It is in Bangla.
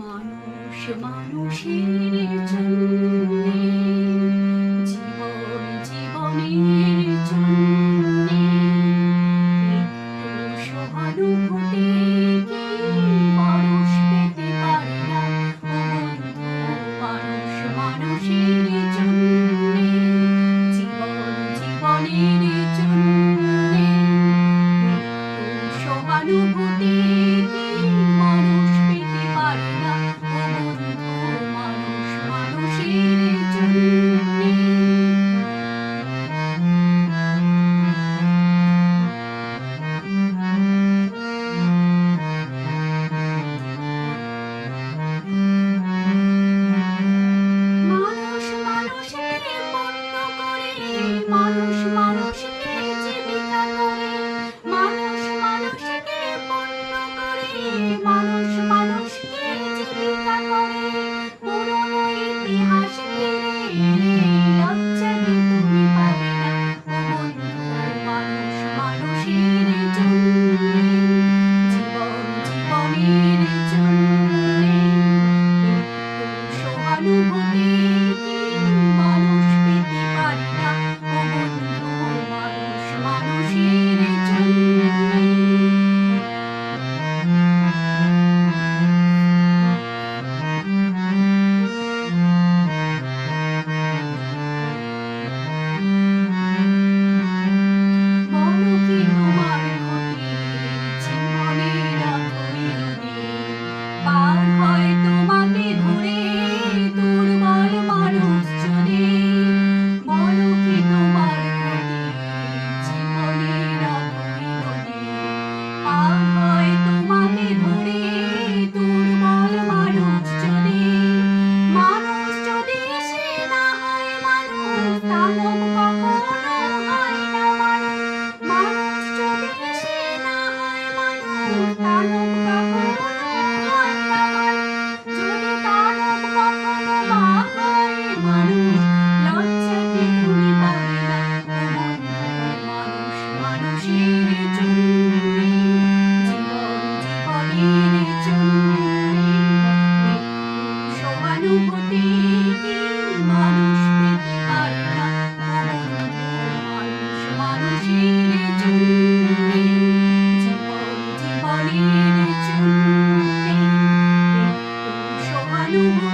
মানুষ মানুষের জন্য মানুষ মানুষকে জীবিকা করে? মানুষ মানুষকে পণ্য করে? মানুষ মানুষকে জীবিকা করে? পুরনো ইতিহাস জীবন, জীবনের জন্য, একটু সহানুভূতি Hallelujah.